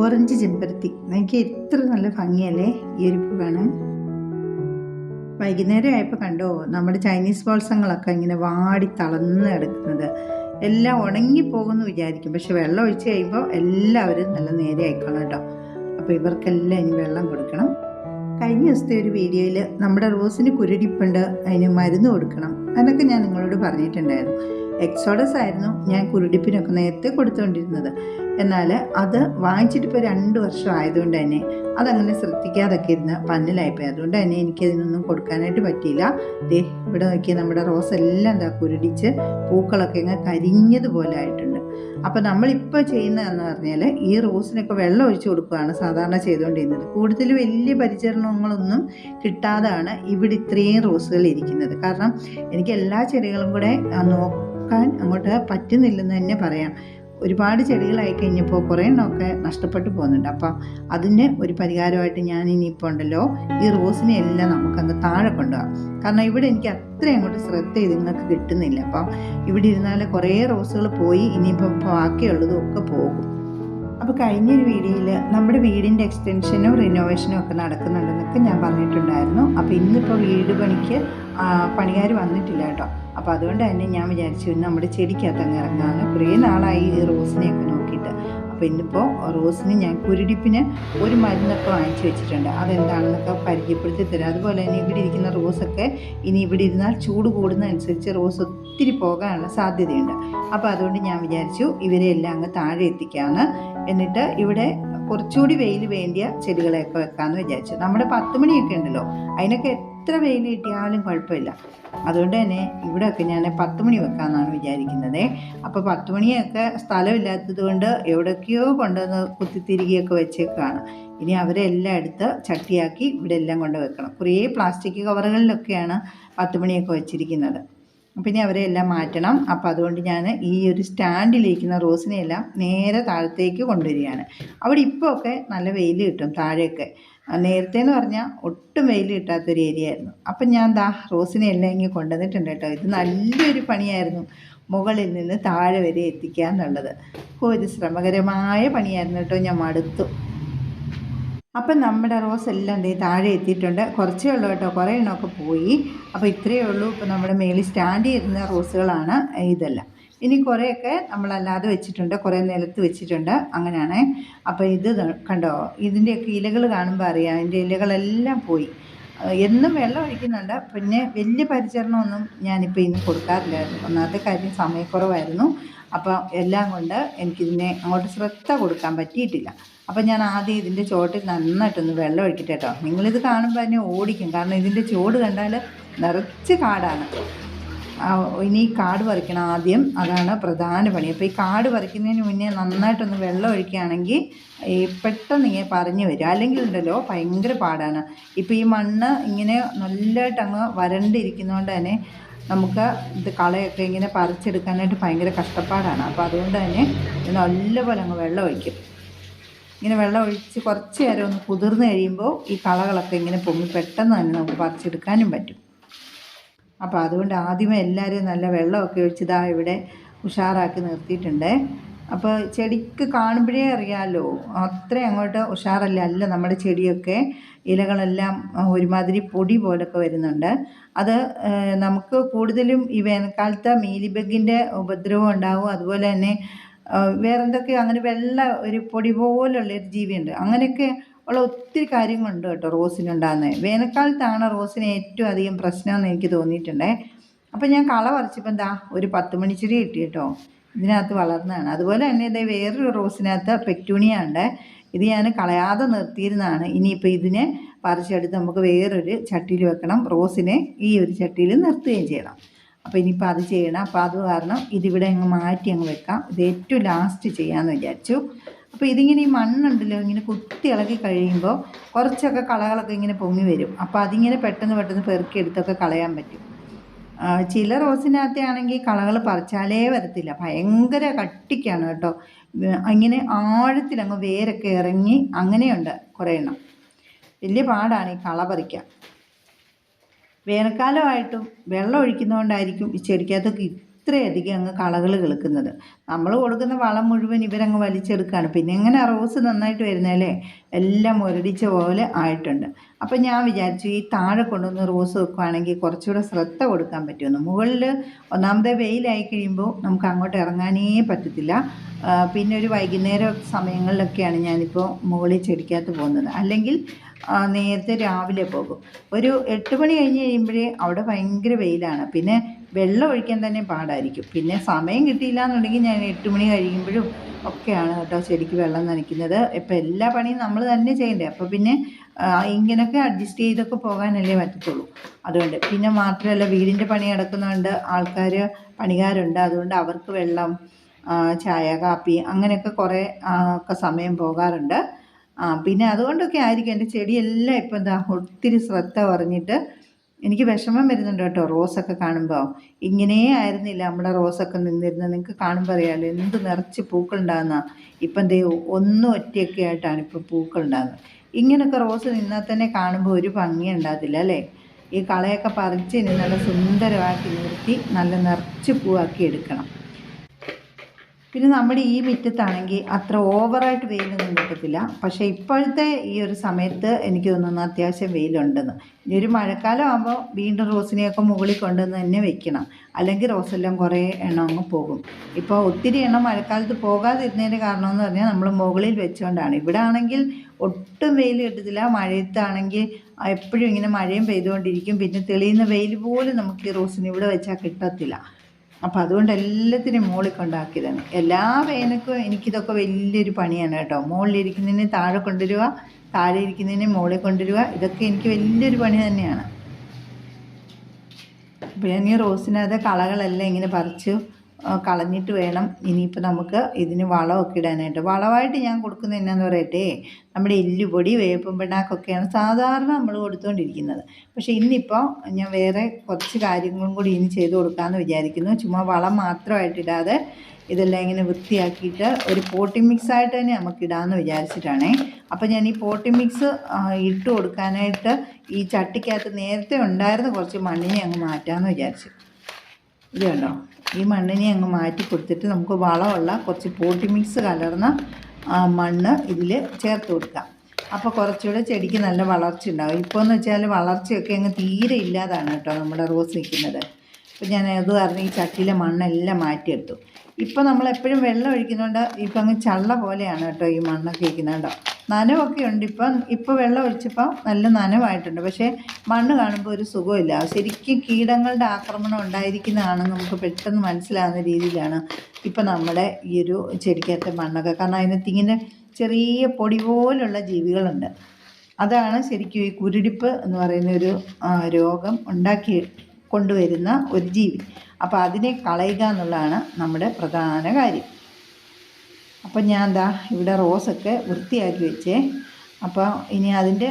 Orange ചെമ്പരത്തി. എനിക്ക് എത്ര നല്ല ഭംഗിയല്ലേ ഈ ഒരു പൂ കാണാൻ വൈകുന്നേരം ആയപ്പോൾ കണ്ടോ നമ്മുടെ ചൈനീസ് ബോൾസങ്ങളൊക്കെ ഇങ്ങനെ വാടി തളർന്ന് കിടക്കുന്നത്. എല്ലാം ഉണങ്ങിപ്പോകുമെന്ന് വിചാരിക്കും. പക്ഷെ വെള്ളം ഒഴിച്ച് കഴിയുമ്പോൾ എല്ലാവരും നല്ല നേരെ ആയിക്കോളും കേട്ടോ. അപ്പോൾ ഇവർക്കെല്ലാം ഇനി വെള്ളം കൊടുക്കണം. കഴിഞ്ഞ ദിവസത്തെ ഒരു വീഡിയോയിൽ നമ്മുടെ റോസിന് കുരുടിപ്പുണ്ട് അതിന് മരുന്ന് കൊടുക്കണം. അതൊക്കെ ഞാൻ നിങ്ങളോട് പറഞ്ഞിട്ടുണ്ടായിരുന്നു. എക്സോഡസ് ആയിരുന്നു ഞാൻ കുരുടിപ്പിനൊക്കെ നേരത്തെ കൊടുത്തുകൊണ്ടിരുന്നത് എന്നാൽ അത് വാങ്ങിച്ചിട്ട് ഇപ്പോൾ രണ്ട് വർഷം ആയതുകൊണ്ട് തന്നെ അതങ്ങനെ ശ്രദ്ധിക്കാതൊക്കെ ഇരുന്ന് പന്നിലായിപ്പോയി. അതുകൊണ്ട് തന്നെ എനിക്കതിനൊന്നും കൊടുക്കാനായിട്ട് പറ്റിയില്ല. ദേ ഇവിടെ നോക്കിയാൽ നമ്മുടെ റോസ് എല്ലാം എന്താ കുരുടിച്ച് പൂക്കളൊക്കെ ഇങ്ങനെ കരിഞ്ഞതുപോലെ ആയിട്ടുണ്ട്. അപ്പോൾ നമ്മളിപ്പോൾ ചെയ്യുന്നതെന്ന് പറഞ്ഞാൽ ഈ റോസിനൊക്കെ വെള്ളം ഒഴിച്ചു കൊടുക്കുകയാണ് സാധാരണ ചെയ്തുകൊണ്ടിരുന്നത്. കൂടുതൽ വലിയ പരിചരണങ്ങളൊന്നും കിട്ടാതാണ് ഇവിടെ ഇത്രയും റോസുകൾ ഇരിക്കുന്നത്. കാരണം എനിക്ക് എല്ലാ ചെടികളും കൂടെ നോക്കാൻ അങ്ങോട്ട് പറ്റുന്നില്ലെന്ന് തന്നെ പറയാം. ഒരുപാട് ചെടികളായി കഴിഞ്ഞപ്പോൾ കുറേ എണ്ണമൊക്കെ നഷ്ടപ്പെട്ടു പോകുന്നുണ്ട്. അപ്പം അതിന് ഒരു പരിഹാരമായിട്ട് ഞാൻ ഇനിയിപ്പോൾ ഉണ്ടല്ലോ. ഈ റോസിനെ എല്ലാം നമുക്കങ്ങ് താഴെ കൊണ്ടുപോകാം. കാരണം ഇവിടെ എനിക്ക് അത്രയും അങ്ങോട്ട് ശ്രദ്ധ ഇതുങ്ങൾക്ക് കിട്ടുന്നില്ല. അപ്പം ഇവിടെ ഇരുന്നാൽ കുറേ റോസുകൾ പോയി ഇനിയിപ്പം ബാക്കിയുള്ളതും ഒക്കെ പോകും. അപ്പോൾ കഴിഞ്ഞൊരു വീഡിയോയിൽ നമ്മുടെ വീടിന്റെ എക്സ്റ്റൻഷനും റിനോവേഷനും ഒക്കെ നടക്കുന്നുണ്ടെന്നൊക്കെ ഞാൻ പറഞ്ഞിട്ടുണ്ടായിരുന്നു. അപ്പോൾ ഇന്നിപ്പോൾ വീട് പണിക്ക് പണിക്കാർ വന്നിട്ടില്ല കേട്ടോ. അപ്പോൾ അതുകൊണ്ട് തന്നെ ഞാൻ വിചാരിച്ചു നമ്മുടെ ചെടിക്കകത്ത് അങ്ങ് ഇറങ്ങാമെന്ന് കുറേ നാളായി ഈ റോസിനെയൊക്കെ നോക്കിയിട്ട്. അപ്പോൾ ഇന്നിപ്പോൾ റോസിന് ഞാൻ കുരുടിപ്പിന് ഒരു മരുന്നൊക്കെ വാങ്ങിച്ചു വെച്ചിട്ടുണ്ട്. അതെന്താണെന്നൊക്കെ പരിചയപ്പെടുത്തി തരാം. അതുപോലെ തന്നെ ഇവിടെ ഇരിക്കുന്ന റോസൊക്കെ ഇനി ഇവിടെ ഇരുന്നാൽ ചൂട് കൂടുന്നതനുസരിച്ച് റോസ് ഒത്തിരി പോകാനുള്ള സാധ്യതയുണ്ട്. അപ്പോൾ അതുകൊണ്ട് ഞാൻ വിചാരിച്ചു ഇവരെ എല്ലാം അങ്ങ് താഴെ എത്തിക്കാമെന്ന് എന്നിട്ട് ഇവിടെ കുറച്ചുകൂടി വെയിൽ വേണ്ടിയ ചെടികളെയൊക്കെ വെക്കാമെന്ന് വിചാരിച്ചു. നമ്മുടെ പത്ത് മണിയൊക്കെ ഉണ്ടല്ലോ. അതിനൊക്കെ എത്ര വെയിൽ കിട്ടിയാലും കുഴപ്പമില്ല. അതുകൊണ്ട് തന്നെ ഇവിടെയൊക്കെ ഞാൻ പത്ത് മണി വെക്കാമെന്നാണ് വിചാരിക്കുന്നത്. അപ്പോൾ പത്ത് മണിയൊക്കെ സ്ഥലമില്ലാത്തത് കൊണ്ട് എവിടേക്കോ കൊണ്ടുവന്ന് കുത്തിത്തിരികെയൊക്കെ വെച്ചേക്കാണ്. ഇനി അവരെ എല്ലാം എടുത്ത് ചട്ടിയാക്കി ഇവിടെ എല്ലാം കൊണ്ട് വെക്കണം. കുറേ പ്ലാസ്റ്റിക് കവറുകളിലൊക്കെയാണ് പത്ത് മണിയൊക്കെ വെച്ചിരിക്കുന്നത്. പിന്നെ അവരെ എല്ലാം മാറ്റണം. അപ്പോൾ അതുകൊണ്ട് ഞാൻ ഈ ഒരു സ്റ്റാൻഡിലിരിക്കുന്ന റോസിനെയെല്ലാം നേരെ താഴത്തേക്ക് കൊണ്ടുവരികയാണ്. അവിടെ ഇപ്പോൾ ഒക്കെ നല്ല വെയിൽ കിട്ടും താഴെയൊക്കെ. നേരത്തെ എന്ന് പറഞ്ഞാൽ ഒട്ടും വെയിൽ കിട്ടാത്തൊരു ഏരിയ ആയിരുന്നു. അപ്പം ഞാൻ ദാ റോസിനെ എല്ലാം ഇങ്ങനെ കൊണ്ടുവന്നിട്ടുണ്ട് കേട്ടോ. ഇത് നല്ലൊരു പണിയായിരുന്നു മുകളിൽ നിന്ന് താഴെ വരെ എത്തിക്കുക എന്നുള്ളത്. ഒരു ശ്രമകരമായ പണിയായിരുന്നു കേട്ടോ. ഞാൻ മടുത്തു. അപ്പം നമ്മുടെ റോസ് എല്ലാം ദേ താഴെ എത്തിയിട്ടുണ്ട്. കുറച്ചേ ഉള്ളൂ കേട്ടോ. കുറേ എണ്ണമൊക്കെ പോയി. അപ്പോൾ ഇത്രയേ ഉള്ളൂ. ഇപ്പോൾ നമ്മുടെ മേളിൽ സ്റ്റാൻഡ് ചെയ്യുന്ന റോസുകളാണ് ഇതെല്ലാം. ഇനി കുറേയൊക്കെ നമ്മളല്ലാതെ വെച്ചിട്ടുണ്ട് കുറേ നിലത്ത് വെച്ചിട്ടുണ്ട്. അങ്ങനെയാണ്. അപ്പോൾ ഇത് കണ്ടോ? ഇതിന്റെയൊക്കെ ഇലകൾ കാണുമ്പോൾ അറിയാം. അതിന്റെ ഇലകളെല്ലാം പോയി. എന്നും വെള്ളം ഒഴിക്കുന്നുണ്ട്. പിന്നെ വലിയ പരിചരണമൊന്നും ഞാനിപ്പോൾ ഇന്ന് കൊടുക്കാറില്ലായിരുന്നു. ഒന്നാമത്തെ കാര്യം സമയക്കുറവായിരുന്നു. അപ്പോൾ എല്ലാം കൊണ്ട് എനിക്കിതിനെ അങ്ങോട്ട് ശ്രദ്ധ കൊടുക്കാൻ പറ്റിയിട്ടില്ല. അപ്പോൾ ഞാൻ ആദ്യം ഇതിന്റെ ചോട്ടിൽ നന്നായിട്ടൊന്ന് വെള്ളം ഒഴിക്കട്ടെ കേട്ടോ നിങ്ങളിത് കാണുമ്പോൾ തന്നെ ഓടിക്കും. കാരണം ഇതിന്റെ ചോട് കണ്ടാൽ നിറച്ച് കാടാണ്. ഇനി കാട് പറിക്കണം ആദ്യം അതാണ് പ്രധാന പണി. അപ്പോൾ ഈ കാട് പറിക്കുന്നതിന് മുന്നേ നന്നായിട്ടൊന്ന് വെള്ളം ഒഴിക്കുകയാണെങ്കിൽ ഈ പെട്ടെന്ന് ഇങ്ങനെ പറഞ്ഞു വരും അല്ലെങ്കിൽ ഉണ്ടല്ലോ ഭയങ്കര പാടാണ്. ഇപ്പോൾ ഈ മണ്ണ് ഇങ്ങനെ നല്ലതായിട്ട് അങ്ങ് വരണ്ടിരിക്കുന്നതുകൊണ്ട് തന്നെ നമുക്ക് ഇത് കളയൊക്കെ ഇങ്ങനെ പറിച്ചെടുക്കാനായിട്ട് ഭയങ്കര കഷ്ടപ്പാടാണ്. അപ്പോൾ അതുകൊണ്ട് തന്നെ നല്ലപോലെ അങ്ങ് വെള്ളം ഒഴിക്കും. ഇങ്ങനെ വെള്ളം ഒഴിച്ച് കുറച്ച് നേരം ഒന്ന് കുതിർന്ന് കഴിയുമ്പോൾ ഈ കളകളൊക്കെ ഇങ്ങനെ പൊങ്ങി പെട്ടെന്ന് തന്നെ നമുക്ക് പറിച്ചെടുക്കാനും പറ്റും. അപ്പോൾ അതുകൊണ്ട് ആദ്യമേ എല്ലാവരും നല്ല വെള്ളമൊക്കെ ഒഴിച്ച് ഇതാ ഇവിടെ ഉഷാറാക്കി നിർത്തിയിട്ടുണ്ട്. അപ്പോൾ ചെടിക്ക് കാണുമ്പോഴേ അറിയാമല്ലോ അത്ര അങ്ങോട്ട് ഉഷാറല്ല അല്ല നമ്മുടെ ചെടിയൊക്കെ ഇലകളെല്ലാം ഒരുമാതിരി പൊടി പോലൊക്കെ വരുന്നുണ്ട്. അത് നമുക്ക് കൂടുതലും ഈ വേനൽക്കാലത്ത് മീലിബഗിന്റെ ഉപദ്രവം ഉണ്ടാവും. അതുപോലെ തന്നെ വേറെന്തൊക്കെയോ അങ്ങനെ വെള്ള ഒരു പൊടി പോലുള്ള ഒരു ജീവിയുണ്ട്. അങ്ങനെയൊക്കെ ഉള്ള ഒത്തിരി കാര്യങ്ങളുണ്ട് കേട്ടോ റോസിനുണ്ടാകുന്നത് വേനൽക്കാലത്താണ് റോസിന് ഏറ്റവും അധികം പ്രശ്നമെന്ന് എനിക്ക് തോന്നിയിട്ടുണ്ടേ. അപ്പം ഞാൻ കള പറിച്ചപ്പോൾ എന്താ ഒരു പത്ത് മണിച്ചെടി കിട്ടി കേട്ടോ. ഇതിനകത്ത് വളർന്നതാണ്. അതുപോലെ തന്നെ ഇതേ വേറൊരു റോസിനകത്ത് പെറ്റൂണിയ ഉണ്ട്. ഇത് ഞാൻ കളയാതെ നിർത്തിയിരുന്നതാണ്. ഇനിയിപ്പോൾ ഇതിനെ പറിച്ചെടുത്ത് നമുക്ക് വേറൊരു ചട്ടിയിൽ വെക്കണം. റോസിനെ ഈ ഒരു ചട്ടിയിൽ നിർത്തുകയും ചെയ്യണം. അപ്പോൾ ഇനിയിപ്പോൾ അത് ചെയ്യണം. അപ്പോൾ അത് കാരണം ഇതിവിടെ അങ്ങ് മാറ്റി അങ്ങ് വെക്കാം. ഇത് ഏറ്റവും ലാസ്റ്റ് ചെയ്യാമെന്ന് വിചാരിച്ചു. അപ്പോൾ ഇതിങ്ങനെ ഈ മണ്ണുണ്ടല്ലോ ഇങ്ങനെ കുത്തി ഇളകി കഴിയുമ്പോൾ കുറച്ചൊക്കെ കളകളൊക്കെ ഇങ്ങനെ പൊങ്ങി വരും. അപ്പോൾ അതിങ്ങനെ പെട്ടെന്ന് പെട്ടെന്ന് പെറുക്കിയെടുത്തൊക്കെ കളയാൻ പറ്റും. ചില റോസിനകത്തെ ആണെങ്കിൽ കളകൾ പറിച്ചാലേ വരത്തില്ല. ഭയങ്കര കട്ടിക്കാണ് കേട്ടോ. ആഴത്തിൽ ആഴത്തിലങ്ങ് വേരൊക്കെ ഇറങ്ങി അങ്ങനെയുണ്ട് കുറേ എണ്ണം. വലിയ പാടാണ് ഈ കള പറിക്കാൻ. വേനൽക്കാലമായിട്ടും വെള്ളം ഒഴിക്കുന്നതുകൊണ്ടായിരിക്കും ഈ ചെടിക്കകത്തൊക്കെ ഇത്രയധികം അങ്ങ് കളകൾ കിളുക്കുന്നത്. നമ്മൾ കൊടുക്കുന്ന വളം മുഴുവൻ ഇവരങ്ങ് വലിച്ചെടുക്കുകയാണ് പിന്നെ എങ്ങനെ റോസ് നന്നായിട്ട് വരുന്നല്ലേ എല്ലാം മുരടിച്ച പോലെ ആയിട്ടുണ്ട്. അപ്പം ഞാൻ വിചാരിച്ചു ഈ താഴെ കൊണ്ടുവന്ന് റോസ് വെക്കുകയാണെങ്കിൽ കുറച്ചുകൂടെ ശ്രദ്ധ കൊടുക്കാൻ പറ്റുമെന്ന്. മുകളിൽ ഒന്നാമത്തെ വെയിലായി കഴിയുമ്പോൾ നമുക്ക് അങ്ങോട്ട് ഇറങ്ങാനേ പറ്റത്തില്ല. പിന്നെ ഒരു വൈകുന്നേര സമയങ്ങളിലൊക്കെയാണ് ഞാനിപ്പോൾ മുകളിൽ ചെടിക്കകത്ത് പോകുന്നത്. അല്ലെങ്കിൽ നേരത്തെ രാവിലെ പോകും. ഒരു എട്ട് മണി കഴിഞ്ഞ് കഴിയുമ്പോഴേ അവിടെ ഭയങ്കര വെയിലാണ്. പിന്നെ വെള്ളം ഒഴിക്കാൻ തന്നെ പാടായിരിക്കും. പിന്നെ സമയം കിട്ടിയില്ല എന്നുണ്ടെങ്കിൽ ഞാൻ എട്ട് മണി കഴിയുമ്പോഴും ഒക്കെയാണ് കേട്ടോ ചെടിക്ക് വെള്ളം നനയ്ക്കുന്നത്. ഇപ്പം എല്ലാ പണിയും നമ്മൾ തന്നെ ചെയ്യണ്ടേ? അപ്പോൾ പിന്നെ ഇങ്ങനെയൊക്കെ അഡ്ജസ്റ്റ് ചെയ്തൊക്കെ പോകാനല്ലേ പറ്റത്തുള്ളൂ. അതുകൊണ്ട് പിന്നെ മാത്രമല്ല വീടിന്റെ പണി നടക്കുന്നതുകൊണ്ട് ആൾക്കാർ പണികാരുണ്ട് അതുകൊണ്ട് അവർക്ക് വെള്ളം ചായ കാപ്പി അങ്ങനെയൊക്കെ കുറേ ഒക്കെ സമയം പോകാറുണ്ട്. പിന്നെ അതുകൊണ്ടൊക്കെ ആയിരിക്കും. എന്റെ ചെടിയെല്ലാം ഇപ്പം എന്താ ഒത്തിരി ശ്രദ്ധ കുറഞ്ഞിട്ട് എനിക്ക് വിഷമം വരുന്നുണ്ട് കേട്ടോ റോസൊക്കെ കാണുമ്പോൾ ഇങ്ങനേ ആയിരുന്നില്ല നമ്മുടെ റോസൊക്കെ നിന്നിരുന്നത് നിങ്ങൾക്ക് കാണുമ്പോൾ അറിയാമല്ലോ എന്ത് നിറച്ച് പൂക്കളുണ്ടാകുന്ന ഇപ്പം ദേ ഒന്നും ഒറ്റയൊക്കെ ആയിട്ടാണ് ഇപ്പോൾ പൂക്കളുണ്ടാകുന്നത് ഇങ്ങനെയൊക്കെ റോസ് നിന്നാൽ തന്നെ കാണുമ്പോൾ ഒരു ഭംഗി ഉണ്ടാകത്തില്ല അല്ലേ? ഈ കളയൊക്കെ പറിച്ച് ഇനി നല്ല സുന്ദരമാക്കി നിർത്തി നല്ല നിറച്ച് പൂവാക്കി എടുക്കണം. പിന്നെ നമ്മുടെ ഈ മുറ്റത്താണെങ്കിൽ അത്ര ഓവറായിട്ട് വെയിലൊന്നും കിട്ടത്തില്ല പക്ഷേ ഇപ്പോഴത്തെ ഈ ഒരു സമയത്ത് എനിക്ക് തോന്നുന്നു അത്യാവശ്യം വെയിലുണ്ടെന്ന്. ഇനി ഒരു മഴക്കാലം ആകുമ്പോൾ വീണ്ടും റോസിനെയൊക്കെ മുകളിൽ കൊണ്ടുവന്ന് തന്നെ വെക്കണം. അല്ലെങ്കിൽ റോസെല്ലാം കുറേ എണ്ണം അങ്ങ് പോകും. ഇപ്പോൾ ഒത്തിരി എണ്ണം മഴക്കാലത്ത് പോകാതിരുന്നതിന്റെ കാരണമെന്ന് പറഞ്ഞാൽ നമ്മൾ മുകളിൽ വെച്ചുകൊണ്ടാണ്. ഇവിടെ ആണെങ്കിൽ ഒട്ടും വെയിൽ കിട്ടത്തില്ല. മഴയത്താണെങ്കിൽ എപ്പോഴും ഇങ്ങനെ മഴയും പെയ്തുകൊണ്ടിരിക്കും. പിന്നെ തെളിയുന്ന വെയിൽ പോലും നമുക്ക് ഈ റോസിന് ഇവിടെ വെച്ചാൽ കിട്ടത്തില്ല. അപ്പോൾ അതുകൊണ്ട് എല്ലാത്തിനും മുകളിൽ കൊണ്ടാക്കിയതാണ്. എല്ലാ വേനക്കും എനിക്കിതൊക്കെ വലിയൊരു പണിയാണ് കേട്ടോ. മുകളിലിരിക്കുന്നതിന് താഴെ കൊണ്ടുവരിക താഴെ ഇരിക്കുന്നതിന് മുകളിൽ കൊണ്ടുവരിക ഇതൊക്കെ എനിക്ക് വലിയൊരു പണി തന്നെയാണ്. അപ്പോൾ ഞാൻ ഈ റോസിനകത്ത് കളകളെല്ലാം ഇങ്ങനെ പറിച്ചു. കളഞ്ഞിട്ട് വേണം. ഇനിയിപ്പോൾ നമുക്ക് ഇതിന് വളമൊക്കെ ഇടാനായിട്ട്. വളമായിട്ട് ഞാൻ കൊടുക്കുന്നത് എന്നാന്ന് പറയട്ടെ? നമ്മുടെ എല്ലുപൊടി വേപ്പും പിണ്ണാക്കൊക്കെയാണ് സാധാരണ നമ്മൾ കൊടുത്തുകൊണ്ടിരിക്കുന്നത് പക്ഷേ ഇന്നിപ്പോൾ ഞാൻ വേറെ കുറച്ച് കാര്യങ്ങളും കൂടി ഇനി ചെയ്ത് കൊടുക്കാമെന്ന് വിചാരിക്കുന്നു. ചുമ്മാ വളം മാത്രമായിട്ടിടാതെ ഇതെല്ലാം ഇങ്ങനെ വൃത്തിയാക്കിയിട്ട് ഒരു പോട്ടി മിക്സ് ആയിട്ട് തന്നെ നമുക്ക് ഇടാമെന്ന് വിചാരിച്ചിട്ടാണേ. അപ്പോൾ ഞാൻ ഈ പോട്ടി മിക്സ് ഇട്ട് കൊടുക്കാനായിട്ട് ഈ ചട്ടിക്കകത്ത് നേരത്തെ ഉണ്ടായിരുന്ന കുറച്ച് മണ്ണിനെ അങ്ങ് മാറ്റാമെന്ന് വിചാരിച്ചു. ഇത് കണ്ടോ ഈ മണ്ണിനെ അങ്ങ് മാറ്റി കൊടുത്തിട്ട് നമുക്ക് വളമുള്ള കുറച്ച് പോട്ടി മിക്സ് കലർന്ന മണ്ണ് ഇതിൽ ചേർത്ത് കൊടുക്കാം. അപ്പോൾ കുറച്ചുകൂടെ ചെടിക്ക് നല്ല വളർച്ച ഉണ്ടാകും ഇപ്പോൾ എന്ന് വെച്ചാൽ വളർച്ചയൊക്കെ അങ്ങ് തീരെ ഇല്ലാതാണ് കേട്ടോ നമ്മുടെ റോസ് നിൽക്കുന്നത്. അപ്പോൾ ഞാൻ അത് കാരണം ഈ ചട്ടിയിലെ മണ്ണെല്ലാം മാറ്റിയെടുത്തു. ഇപ്പോൾ നമ്മൾ എപ്പോഴും വെള്ളം ഒഴിക്കുന്നതുകൊണ്ട് ഇപ്പം അങ്ങ് ചള്ള പോലെയാണ് കേട്ടോ ഈ മണ്ണൊക്കെ ഇരിക്കുന്നത് കേട്ടോ നനവൊക്കെ ഉണ്ട്. ഇപ്പം ഇപ്പോൾ വെള്ളം ഒഴിച്ചപ്പോൾ നല്ല നനവായിട്ടുണ്ട്. പക്ഷേ മണ്ണ് കാണുമ്പോൾ ഒരു സുഖമില്ല ശരിക്കും കീടങ്ങളുടെ ആക്രമണം ഉണ്ടായിരിക്കുന്നതാണ് നമുക്ക് പെട്ടെന്ന് മനസ്സിലാകുന്ന രീതിയിലാണ് ഇപ്പം നമ്മുടെ ഈ ഒരു ചെടിക്കകത്തെ മണ്ണൊക്കെ. കാരണം അതിനകത്ത് ഇങ്ങനെ ചെറിയ പൊടി പോലുള്ള ജീവികളുണ്ട്. അതാണ് ശരിക്കും ഈ കുരുടിപ്പ് എന്ന് പറയുന്ന ഒരു രോഗം ഉണ്ടാക്കി കൊണ്ടുവരുന്ന ഒരു ജീവി. അപ്പോൾ അതിനെ കളയുക എന്നുള്ളതാണ് നമ്മുടെ പ്രധാന കാര്യം. അപ്പം ഞാൻ എന്താ ഇവിടെ റോസൊക്കെ വൃത്തിയാക്കി വെച്ചേ. അപ്പോൾ ഇനി അതിന്റെ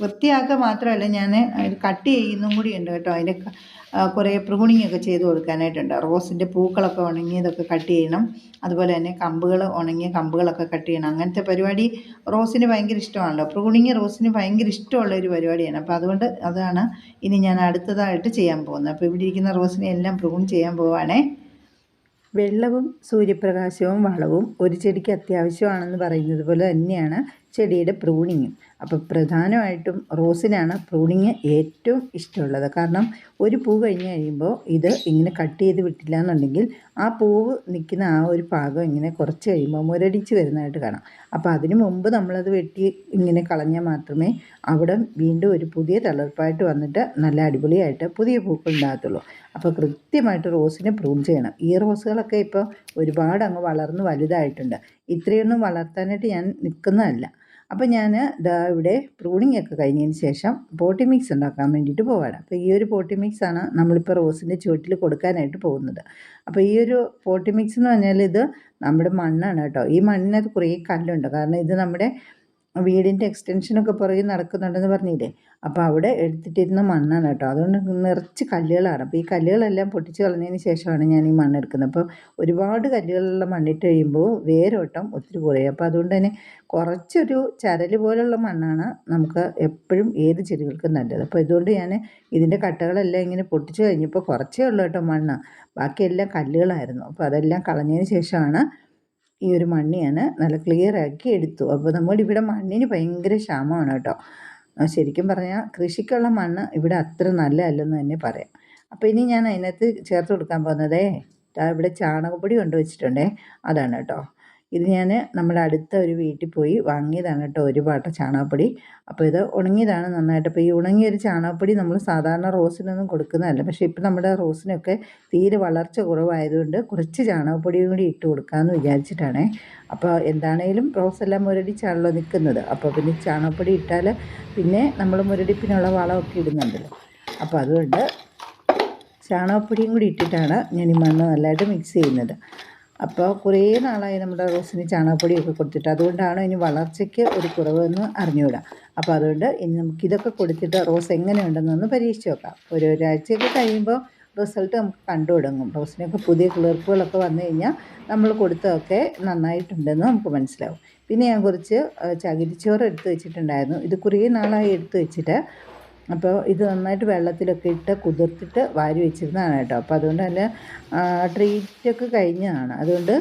വൃത്തിയാക്കുക മാത്രമല്ല ഞാൻ കട്ട് ചെയ്യുന്നതും കൂടി ഉണ്ട് കേട്ടോ. അതിന്റെ കുറേ പ്രൂണിങ് ഒക്കെ ചെയ്ത് കൊടുക്കാനായിട്ടുണ്ട്. റോസിന്റെ പൂക്കളൊക്കെ ഉണങ്ങിയതൊക്കെ കട്ട് ചെയ്യണം. അതുപോലെ തന്നെ കമ്പുകൾ ഉണങ്ങിയ കമ്പുകളൊക്കെ കട്ട് ചെയ്യണം. അങ്ങനത്തെ പരിപാടി റോസിന് ഭയങ്കര ഇഷ്ടമാണല്ലോ. പ്രൂണിങ് റോസിന് ഭയങ്കര ഇഷ്ടമുള്ള ഒരു പരിപാടിയാണ്. അപ്പോൾ അതുകൊണ്ട് അതാണ് ഇനി ഞാൻ അടുത്തതായിട്ട് ചെയ്യാൻ പോകുന്നത്. അപ്പോൾ ഇവിടെ ഇരിക്കുന്ന റോസിനെ എല്ലാം പ്രൂൺ ചെയ്യാൻ പോവുകയാണേ വെള്ളവും സൂര്യപ്രകാശവും വളവും ഒരു ചെടിക്ക് അത്യാവശ്യമാണെന്ന് പറയുന്നത് പോലെ തന്നെയാണ് ചെടിയുടെ പ്രൂണിങ്ങും. അപ്പോൾ പ്രധാനമായിട്ടും റോസിനാണ് പ്രൂണിങ് ഏറ്റവും ഇഷ്ടമുള്ളത്. കാരണം ഒരു പൂ കഴിഞ്ഞ് കഴിയുമ്പോൾ ഇത് ഇങ്ങനെ കട്ട് ചെയ്ത് വിട്ടില്ല എന്നുണ്ടെങ്കിൽ ആ പൂവ് നിൽക്കുന്ന ആ ഒരു ഭാഗം ഇങ്ങനെ കുറച്ച് കഴിയുമ്പോൾ മുരടിച്ച് വരുന്നതായിട്ട് കാണാം. അപ്പോൾ അതിന് മുമ്പ് നമ്മളത് വെട്ടി ഇങ്ങനെ കളഞ്ഞാൽ മാത്രമേ അവിടെ വീണ്ടും ഒരു പുതിയ തളർപ്പായിട്ട് വന്നിട്ട് നല്ല അടിപൊളിയായിട്ട് പുതിയ പൂക്കൾ ഉണ്ടാകത്തുള്ളൂ. അപ്പോൾ കൃത്യമായിട്ട് റോസിനെ പ്രൂൺ ചെയ്യണം. ഈ റോസുകളൊക്കെ ഇപ്പോൾ ഒരുപാട് അങ്ങ് വളർന്ന് വലുതായിട്ടുണ്ട്. ഇത്രയൊന്നും വളർത്താനായിട്ട് ഞാൻ നിൽക്കുന്നതല്ല അപ്പോൾ ഞാൻ ദാ ഇവിടെ പ്രൂണിംഗ് ഒക്കെ കഴിഞ്ഞതിന് ശേഷം പോട്ടി മിക്സ് ഉണ്ടാക്കാൻ വേണ്ടിയിട്ട് പോവാണ്. അപ്പോൾ ഈ ഒരു പോട്ടി മിക്സ് ആണ് നമ്മളിപ്പോൾ റോസിന്റെ ചുവട്ടിൽ കൊടുക്കാനായിട്ട് പോകുന്നത്. അപ്പോൾ ഈ ഒരു പോട്ടി മിക്സ് എന്ന് പറഞ്ഞാൽ ഇത് നമ്മുടെ മണ്ണാണ് കേട്ടോ. ഈ മണ്ണിനകത്ത് കുറേ കല്ലുണ്ട്. കാരണം ഇത് നമ്മുടെ വീടിന്റെ എക്സ്റ്റൻഷനൊക്കെ പുറകിൽ നടക്കുന്നുണ്ടെന്ന് പറഞ്ഞില്ലേ? അപ്പോൾ അവിടെ എടുത്തിട്ടിരുന്ന മണ്ണാണ് കേട്ടോ. അതുകൊണ്ട് നിറച്ച് കല്ലുകളാണ്. അപ്പോൾ ഈ കല്ലുകളെല്ലാം പൊട്ടിച്ച് കളഞ്ഞതിന് ശേഷമാണ് ഞാൻ ഈ മണ്ണ് എടുക്കുന്നത്. അപ്പോൾ ഒരുപാട് കല്ലുകളുള്ള മണ്ണിട്ട് കഴിയുമ്പോൾ വേരോട്ടം ഒത്തിരി കുറയും. അപ്പോൾ അതുകൊണ്ട് തന്നെ കുറച്ചൊരു ചരൽ പോലുള്ള മണ്ണാണ് നമുക്ക് എപ്പോഴും ഏത് ചെടികൾക്കും നല്ലത്. അപ്പോൾ ഇതുകൊണ്ട് ഞാൻ ഇതിന്റെ കട്ടകളെല്ലാം ഇങ്ങനെ പൊട്ടിച്ച് കഴിഞ്ഞപ്പോൾ കുറച്ചേ ഉള്ളൂ കേട്ടോ മണ്ണ്. ബാക്കിയെല്ലാം കല്ലുകളായിരുന്നു. അപ്പോൾ അതെല്ലാം കളഞ്ഞതിന് ശേഷമാണ് ഈ ഒരു മണ്ണ് ഞാൻ നല്ല ക്ലിയർ ആക്കി എടുത്തു. അപ്പോൾ നമ്മുടെ ഇവിടെ മണ്ണിന് ഭയങ്കര ക്ഷാമമാണ് കേട്ടോ. ശരിക്കും പറഞ്ഞാൽ കൃഷിക്കുള്ള മണ്ണ് ഇവിടെ അത്ര നല്ലതല്ലെന്ന് തന്നെ പറയാം. അപ്പോൾ ഇനി ഞാൻ അതിനകത്ത് ചേർത്ത് കൊടുക്കാൻ പോകുന്നതേ ഇവിടെ ചാണകപ്പൊടി കൊണ്ടുവച്ചിട്ടുണ്ടേ അതാണ് കേട്ടോ. ഇത് ഞാൻ നമ്മുടെ അടുത്ത ഒരു വീട്ടിൽ പോയി വാങ്ങിയതാണ് കേട്ടോ ഒരു പാട്ട ചാണകപ്പൊടി. അപ്പോൾ ഇത് ഉണങ്ങിയതാണ് നന്നായിട്ട്. അപ്പോൾ ഈ ഉണങ്ങിയ ഒരു ചാണകപ്പൊടി നമ്മൾ സാധാരണ റോസിനൊന്നും കൊടുക്കുന്നതല്ല. പക്ഷേ ഇപ്പം നമ്മുടെ റോസിനൊക്കെ തീരെ വളർച്ച കുറവായതുകൊണ്ട് കുറച്ച് ചാണകപ്പൊടിയും കൂടി ഇട്ട് കൊടുക്കാമെന്ന് വിചാരിച്ചിട്ടാണ്. അപ്പോൾ എന്താണേലും റോസെല്ലാം മുരടിച്ചാണല്ലോ നിൽക്കുന്നത് അപ്പോൾ പിന്നെ ചാണകപ്പൊടി ഇട്ടാൽ പിന്നെ നമ്മൾ മുരടിപ്പിനുള്ള വളമൊക്കെ ഇടുന്നുണ്ടല്ലോ. അപ്പോൾ അതുകൊണ്ട് ചാണകപ്പൊടിയും കൂടി ഇട്ടിട്ടാണ് ഞാൻ ഈ മണ്ണ് നല്ലതായിട്ട് മിക്സ് ചെയ്യുന്നത്. അപ്പോൾ കുറേ നാളായി നമ്മുടെ റോസിന് ചാണകപ്പൊടിയൊക്കെ കൊടുത്തിട്ട്. അതുകൊണ്ടാണ് ഇനി വളർച്ചയ്ക്ക് ഒരു കുറവെന്ന് അറിഞ്ഞുകൂടാ. അപ്പോൾ അതുകൊണ്ട് ഇനി നമുക്ക് ഇതൊക്കെ കൊടുത്തിട്ട് റോസ് എങ്ങനെയുണ്ടെന്നൊന്ന് പരീക്ഷിച്ച് നോക്കാം. ഒരു ഒരാഴ്ചയൊക്കെ കഴിയുമ്പോൾ റിസൾട്ട് നമുക്ക് കണ്ടു തുടങ്ങും റോസിനൊക്കെ പുതിയ കിളിർപ്പുകളൊക്കെ വന്നു കഴിഞ്ഞാൽ നമ്മൾ കൊടുത്തതൊക്കെ നന്നായിട്ടുണ്ടെന്ന് നമുക്ക് മനസ്സിലാവും. പിന്നെ ഞാൻ കുറച്ച് ചകിരിച്ചോറ് എടുത്ത് വെച്ചിട്ടുണ്ടായിരുന്നു. ഇത് കുറേ നാളായി എടുത്ത് വെച്ചിട്ട് അപ്പോൾ ഇത് നന്നായിട്ട് വെള്ളത്തിലൊക്കെ ഇട്ട് കുതിർത്തിട്ട് വാരി വെച്ചിരുന്നതാണ് കേട്ടോ. അപ്പോൾ അതുകൊണ്ട് നല്ല ട്രീറ്റൊക്കെ കഴിഞ്ഞതാണ്. അതുകൊണ്ട്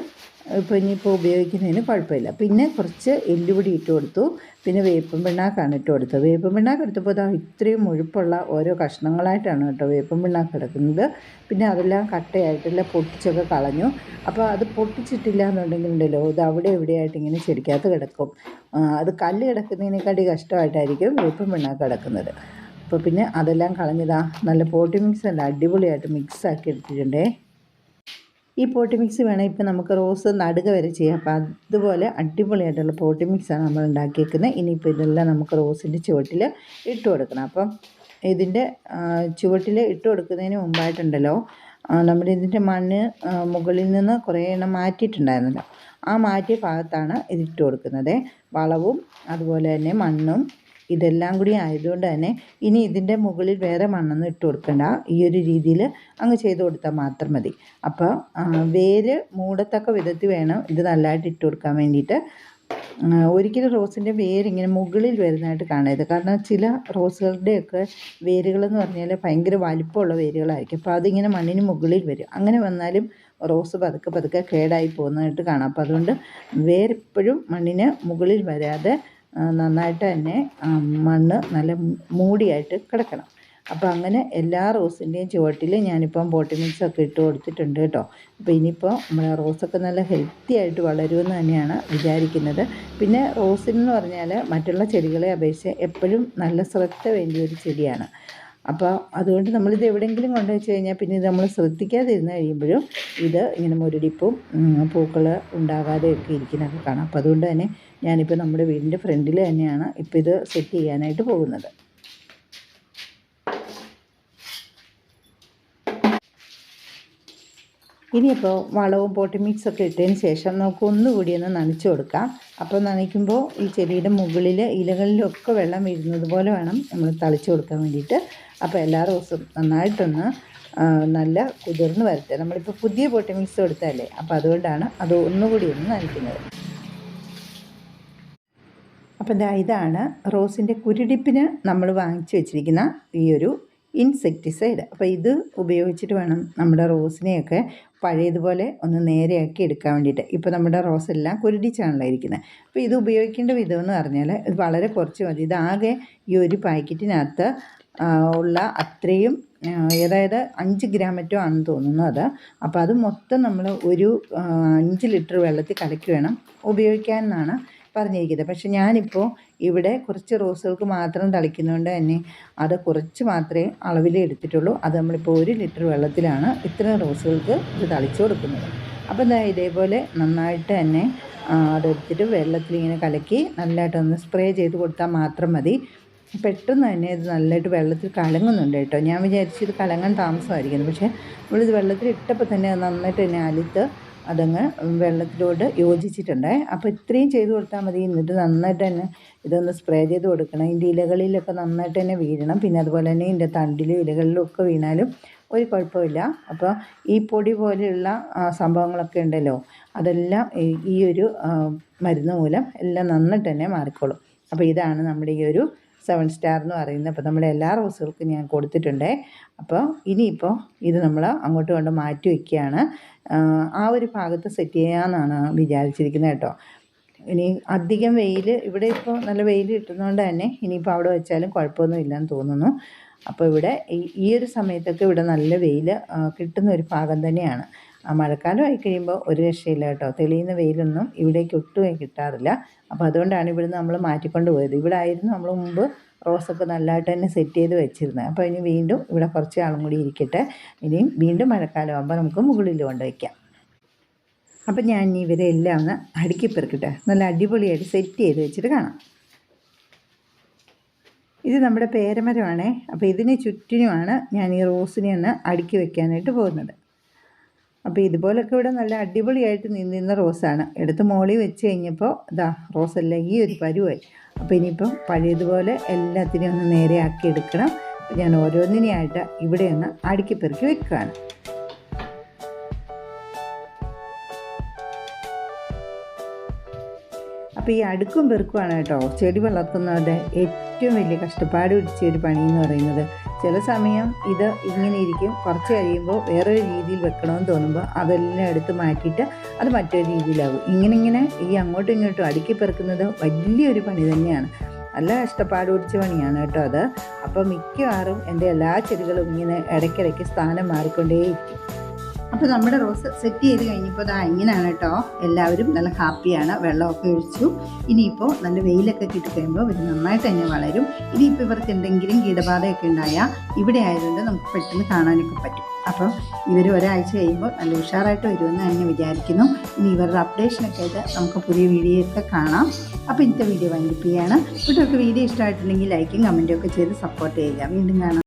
ഇപ്പോൾ ഇനിയിപ്പോൾ ഉപയോഗിക്കുന്നതിന് കുഴപ്പമില്ല. പിന്നെ കുറച്ച് എല്ലുപൊടി ഇട്ട് കൊടുത്തു. പിന്നെ വേപ്പൻ പിണ്ണാക്കാണ് ഇട്ട് കൊടുത്തത്. വേപ്പൻ പിണ്ണാക്ക് എടുത്തപ്പോൾ ഇതാ ഇത്രയും മുഴുപ്പുള്ള ഓരോ കഷ്ണങ്ങളായിട്ടാണ് കേട്ടോ വേപ്പൻ പിണ്ണാക്ക് കിടക്കുന്നത് പിന്നെ അതെല്ലാം കട്ടയായിട്ടെല്ലാം പൊട്ടിച്ചൊക്കെ കളഞ്ഞു. അപ്പോൾ അത് പൊട്ടിച്ചിട്ടില്ല എന്നുണ്ടെങ്കിൽ ഉണ്ടല്ലോ ഇത് അവിടെ എവിടെയായിട്ട് ഇങ്ങനെ ചെടിക്കകത്ത് കിടക്കും. അത് കല്ല് കിടക്കുന്നതിനേക്കാട്ടി കഷ്ടമായിട്ടായിരിക്കും വേപ്പൻ പിണ്ണാക്ക് കിടക്കുന്നത്. അപ്പോൾ പിന്നെ അതെല്ലാം കളഞ്ഞതാ നല്ല പോട്ടി മിക്സ് അല്ല അടിപൊളിയായിട്ട് മിക്സ് ആക്കി എടുത്തിട്ടുണ്ടേ. ഈ പോട്ടി മിക്സ് വേണം ഇപ്പം നമുക്ക് റോസ് നടുക വരെ ചെയ്യാം. അപ്പോൾ അതുപോലെ അടിപൊളിയായിട്ടുള്ള പോട്ടി മിക്സാണ് നമ്മൾ ഉണ്ടാക്കിയേക്കുന്നത്. ഇനിയിപ്പോൾ ഇതെല്ലാം നമുക്ക് റോസിന്റെ ചുവട്ടിൽ ഇട്ട് കൊടുക്കണം. അപ്പം ഇതിന്റെ ചുവട്ടിൽ ഇട്ട് കൊടുക്കുന്നതിന് മുമ്പായിട്ടുണ്ടല്ലോ നമ്മൾ ഇതിന്റെ മണ്ണ് മുകളിൽ നിന്ന് കുറേ എണ്ണം മാറ്റിയിട്ടുണ്ടായിരുന്നല്ലോ. ആ മാറ്റിയ ഭാഗത്താണ് ഇതിട്ട് കൊടുക്കുന്നത്. വളവും അതുപോലെ തന്നെ മണ്ണും ഇതെല്ലാം കൂടി ആയതുകൊണ്ട് തന്നെ ഇനി ഇതിന്റെ മുകളിൽ വേറെ മണ്ണൊന്നും ഇട്ട് കൊടുക്കണ്ട. ഈ ഒരു രീതിയിൽ അങ്ങ് ചെയ്ത് കൊടുത്താൽ മാത്രം മതി. അപ്പോൾ വേര് മൂടത്തക്ക വിധത്തിൽ വേണം ഇത് നല്ലതായിട്ട് ഇട്ട് കൊടുക്കാൻ വേണ്ടിയിട്ട്. ഒരിക്കലും റോസിന്റെ വേര് ഇങ്ങനെ മുകളിൽ വരുന്നതായിട്ട് കാണരുത്. കാരണം ചില റോസുകളുടെയൊക്കെ വേരുകളെന്ന് പറഞ്ഞാൽ ഭയങ്കര വലിപ്പമുള്ള വേരുകളായിരിക്കും. അപ്പോൾ അതിങ്ങനെ മണ്ണിന് മുകളിൽ വരും. അങ്ങനെ വന്നാലും റോസ് പതുക്കെ പതുക്കെ കേടായി പോകുന്നതായിട്ട് കാണാം. അപ്പോൾ അതുകൊണ്ട് വേരെപ്പോഴും മണ്ണിന് മുകളിൽ വരാതെ നന്നായിട്ട് തന്നെ മണ്ണ് നല്ല മൂടിയായിട്ട് കിടക്കണം. അപ്പോൾ അങ്ങനെ എല്ലാ റോസിന്റെയും ചുവട്ടിൽ ഞാനിപ്പം മിക്സ് ഒക്കെ ഇട്ട് കൊടുത്തിട്ടുണ്ട് കേട്ടോ. അപ്പോൾ ഇനിയിപ്പോൾ നമ്മുടെ റോസൊക്കെ നല്ല ഹെൽത്തി ആയിട്ട് വളരുമെന്ന് തന്നെയാണ് വിചാരിക്കുന്നത്. പിന്നെ റോസിനെന്ന് പറഞ്ഞാൽ മറ്റുള്ള ചെടികളെ അപേക്ഷിച്ച് എപ്പോഴും നല്ല ശ്രദ്ധ വേണ്ടിയ ഒരു ചെടിയാണ്. അപ്പോൾ അതുകൊണ്ട് നമ്മളിത് എവിടെയെങ്കിലും കൊണ്ടു വെച്ച് കഴിഞ്ഞാൽ പിന്നെ ഇത് നമ്മൾ ശ്രദ്ധിക്കാതിരുന്ന് കഴിയുമ്പോഴും ഇത് ഇങ്ങനെ മുരടിപ്പും പൂക്കൾ ഉണ്ടാകാതെയൊക്കെ ഇരിക്കുന്നതൊക്കെ കാണാം. അപ്പോൾ അതുകൊണ്ട് തന്നെ ഞാനിപ്പോൾ നമ്മുടെ വീടിന്റെ ഫ്രണ്ടിൽ തന്നെയാണ് ഇപ്പോൾ ഇത് സെറ്റ് ചെയ്യാനായിട്ട് പോകുന്നത്. ഇനിയിപ്പോൾ വളവും പോട്ടി മിക്സൊക്കെ ഇട്ടതിന് ശേഷം നമുക്ക് ഒന്നുകൂടി ഒന്ന് നനച്ചു കൊടുക്കാം. അപ്പോൾ നനയ്ക്കുമ്പോൾ ഈ ചെടിയുടെ മുകളിൽ ഇലകളിലൊക്കെ വെള്ളം വീഴുന്നത് പോലെ വേണം നമ്മൾ തളിച്ചു കൊടുക്കാൻ വേണ്ടിയിട്ട്. അപ്പോൾ എല്ലാ ദിവസവും നന്നായിട്ടൊന്ന് നല്ല കുതിർന്ന് വരട്ടെ. നമ്മളിപ്പോൾ പുതിയ പോട്ടി മിക്സ് കൊടുത്തതല്ലേ അപ്പോൾ അതുകൊണ്ടാണ് അത് ഒന്നുകൂടി ഒന്ന് നനയ്ക്കുന്നത്. അപ്പോൾ ദാ ഇതാണ് റോസിന്റെ കുരുടിപ്പിന് നമ്മൾ വാങ്ങിച്ചു വെച്ചിരിക്കുന്ന ഈ ഒരു ഇൻസെക്ടിസൈഡ് അപ്പോൾ ഇത് ഉപയോഗിച്ചിട്ട് വേണം നമ്മുടെ റോസിനെയൊക്കെ പഴയതുപോലെ ഒന്ന് നേരെയാക്കി എടുക്കാൻ വേണ്ടിയിട്ട്. ഇപ്പോൾ നമ്മുടെ റോസ് എല്ലാം കുരുടിച്ചാണല്ലോ ഇരിക്കുന്നത്. അപ്പോൾ ഇത് ഉപയോഗിക്കേണ്ട വിധം എന്ന് പറഞ്ഞാൽ ഇത് വളരെ കുറച്ച് മതി. ഇതാകെ ഈ ഒരു പാക്കറ്റിനകത്ത് ഉള്ള അത്രയും അതായത് അഞ്ച് ഗ്രാം മറ്റോ ആണെന്ന് തോന്നുന്നു അത്. അപ്പോൾ അത് മൊത്തം നമ്മൾ ഒരു അഞ്ച് ലിറ്റർ വെള്ളത്തിൽ കലക്കി വേണം ഉപയോഗിക്കാൻ എന്നാണ് പറഞ്ഞിരിക്കുന്നത്. പക്ഷെ ഞാനിപ്പോൾ ഇവിടെ കുറച്ച് റോസുകൾക്ക് മാത്രം തളിക്കുന്നതുകൊണ്ട് തന്നെ അത് കുറച്ച് മാത്രമേ അളവിൽ എടുത്തിട്ടുള്ളൂ. അത് നമ്മളിപ്പോൾ ഒരു ലിറ്റർ വെള്ളത്തിലാണ് ഇത്രയും റോസുകൾക്ക് ഇത് തളിച്ചു കൊടുക്കുന്നത്. അപ്പോൾ എന്താ ഇതേപോലെ നന്നായിട്ട് തന്നെ അതെടുത്തിട്ട് വെള്ളത്തിൽ ഇങ്ങനെ കലക്കി നല്ലതായിട്ടൊന്ന് സ്പ്രേ ചെയ്ത് കൊടുത്താൽ മാത്രം മതി. പെട്ടെന്ന് തന്നെ ഇത് നല്ലതായിട്ട് വെള്ളത്തിൽ കലങ്ങുന്നുണ്ട് കേട്ടോ. ഞാൻ വിചാരിച്ചു ഇത് കലങ്ങാൻ താമസമായിരിക്കുന്നു. പക്ഷേ നമ്മളിത് വെള്ളത്തിൽ ഇട്ടപ്പോൾ തന്നെ നന്നായിട്ട് തന്നെ അലുത്ത് അതങ്ങ് വെള്ളത്തിലോട്ട് യോജിച്ചിട്ടുണ്ട്. അപ്പോൾ ഇത്രയും ചെയ്ത് കൊടുത്താൽ മതി. എന്നിട്ട് നന്നായിട്ട് തന്നെ ഇതൊന്ന് സ്പ്രേ ചെയ്ത് കൊടുക്കണം. ഇതിന്റെ ഇലകളിലൊക്കെ നന്നായിട്ട് തന്നെ വീഴണം. പിന്നെ അതുപോലെ തന്നെ ഇതിന്റെ തണ്ടിലും ഇലകളിലും ഒക്കെ വീണാലും ഒരു കുഴപ്പമില്ല. അപ്പോൾ ഈ പൊടി പോലെയുള്ള സംഭവങ്ങളൊക്കെ ഉണ്ടല്ലോ അതെല്ലാം ഈ- ഒരു മരുന്ന് മൂലം എല്ലാം നന്നായിട്ട് തന്നെ മാറിക്കോളും. അപ്പോൾ ഇതാണ് നമ്മുടെ ഈ ഒരു സെവൻ സ്റ്റാർ എന്ന് പറയുന്നത് അപ്പോൾ നമ്മുടെ എല്ലാ റോസുകൾക്കും ഞാൻ കൊടുത്തിട്ടുണ്ട്. അപ്പോൾ ഇനിയിപ്പോൾ ഇത് നമ്മൾ അങ്ങോട്ട് കൊണ്ട് മാറ്റി വയ്ക്കുകയാണ്. ആ ഒരു ഭാഗത്ത് സെറ്റ് ചെയ്യാമെന്നാണ് വിചാരിച്ചിരിക്കുന്നത് കേട്ടോ. ഇനി അധികം വെയിൽ ഇവിടെ ഇപ്പോൾ നല്ല വെയിൽ കിട്ടുന്നതുകൊണ്ട് തന്നെ ഇനിയിപ്പോൾ അവിടെ വെച്ചാലും കുഴപ്പമൊന്നും ഇല്ലെന്ന് തോന്നുന്നു. അപ്പോൾ ഇവിടെ ഈ ഒരു സമയത്തൊക്കെ ഇവിടെ നല്ല വെയിൽ കിട്ടുന്ന ഒരു ഭാഗം തന്നെയാണ്. ആ മഴക്കാലം ആയി കഴിയുമ്പോൾ ഒരു രക്ഷയില്ല കേട്ടോ. തെളിയുന്ന വെയിലൊന്നും ഇവിടേക്ക് ഒട്ടുമേ കിട്ടാറില്ല. അപ്പോൾ അതുകൊണ്ടാണ് ഇവിടുന്ന് നമ്മൾ മാറ്റിക്കൊണ്ട് പോയത്. ഇവിടെ ആയിരുന്നു നമ്മൾ മുമ്പ് റോസൊക്കെ നല്ലതായിട്ട് തന്നെ സെറ്റ് ചെയ്ത് വെച്ചിരുന്നത് അപ്പോൾ ഇനി വീണ്ടും ഇവിടെ കുറച്ച് ആളും കൂടി ഇരിക്കട്ടെ. ഇനിയും വീണ്ടും മഴക്കാലം ആകുമ്പോൾ നമുക്ക് മുകളിൽ കൊണ്ട് വയ്ക്കാം അപ്പം ഞാൻ ഇവരെ എല്ലാം ഒന്ന് അടുക്കി പെറുക്കട്ടെ. നല്ല അടിപൊളിയായിട്ട് സെറ്റ് ചെയ്ത് വെച്ചിട്ട് കാണാം. ഇത് നമ്മുടെ പേരമരമാണേ. അപ്പോൾ ഇതിന് ചുറ്റിനുമാണ് ഞാൻ ഈ റോസിനെ ഒന്ന് അടുക്കി വെക്കാനായിട്ട് പോകുന്നത്. അപ്പോൾ ഇതുപോലൊക്കെ ഇവിടെ നല്ല അടിപൊളിയായിട്ട് നിന്നിരുന്ന റോസാണ്. എടുത്ത് മോളി വെച്ച് കഴിഞ്ഞപ്പോൾ ഇതാ റോസെല്ലാം ഈ ഒരു പരുവായി. അപ്പോൾ ഇനിയിപ്പം പഴയതുപോലെ എല്ലാത്തിനെയും ഒന്ന് നേരെയാക്കി എടുക്കണം. ഞാൻ ഓരോന്നിനെയായിട്ട് ഇവിടെ ഒന്ന് അടുക്കി പെറുക്കി വെക്കുകയാണ് അപ്പോൾ ഈ അടുക്കും പെറുക്കുമാണ് കേട്ടോ. ചെടി വളർത്തുന്നവരുടെ ഏറ്റവും വലിയ കഷ്ടപ്പാട് പിടിച്ച ഒരു പണി എന്ന് പറയുന്നത്. ചില സമയം ഇത് ഇങ്ങനെ ഇരിക്കും. കുറച്ച് കഴിയുമ്പോൾ വേറൊരു രീതിയിൽ വെക്കണമെന്ന് തോന്നുമ്പോൾ അതെല്ലാം എടുത്ത് മാറ്റിയിട്ട് അത് മറ്റൊരു രീതിയിലാകും. ഇങ്ങനെ ഇങ്ങനെ ഈ അങ്ങോട്ടും ഇങ്ങോട്ടും അടുക്കി പെറുക്കുന്നത് വലിയൊരു പണി തന്നെയാണ്. നല്ല കഷ്ടപ്പാട് പിടിച്ച പണിയാണ് കേട്ടോ അത്. അപ്പോൾ മിക്കവാറും എന്റെ എല്ലാ ചെടികളും ഇങ്ങനെ ഇടയ്ക്കിടയ്ക്ക് സ്ഥാനം മാറിക്കൊണ്ടേയിരിക്കും. അപ്പോൾ നമ്മുടെ റോസ് സെറ്റ് ചെയ്ത് കഴിഞ്ഞപ്പോൾ ദാ ഇങ്ങനെയാണ് കേട്ടോ എല്ലാവരും നല്ല ഹാപ്പിയാണ്. വെള്ളമൊക്കെ ഒഴിച്ചു. ഇനിയിപ്പോൾ നല്ല വെയിലൊക്കെ കിട്ടിക്കഴിയുമ്പോൾ ഇവർ നന്നായിട്ട് തന്നെ വളരും. ഇനിയിപ്പോൾ ഇവർക്ക് എന്തെങ്കിലും കീടബാധയൊക്കെ ഉണ്ടായാൽ ഇവിടെ ആയതുകൊണ്ട് നമുക്ക് പെട്ടെന്ന് കാണാനൊക്കെ പറ്റും. അപ്പം ഇവർ ഒരാഴ്ച കഴിയുമ്പോൾ നല്ല ഉഷാറായിട്ട് വരുമെന്ന് തന്നെ വിചാരിക്കുന്നു. ഇനി ഇവരുടെ അപ്ഡേഷനൊക്കെ ആയിട്ട് നമുക്ക് പുതിയ വീഡിയോയൊക്കെ കാണാം. അപ്പോൾ ഇന്നത്തെ വീഡിയോ വൈകിപ്പിക്കുകയാണ് കുട്ടികൾക്ക് വീഡിയോ ഇഷ്ടമായിട്ടുണ്ടെങ്കിൽ ലൈക്കും കമന്റും ഒക്കെ ചെയ്ത് സപ്പോർട്ട് ചെയ്യുക. വീണ്ടും കാണാം.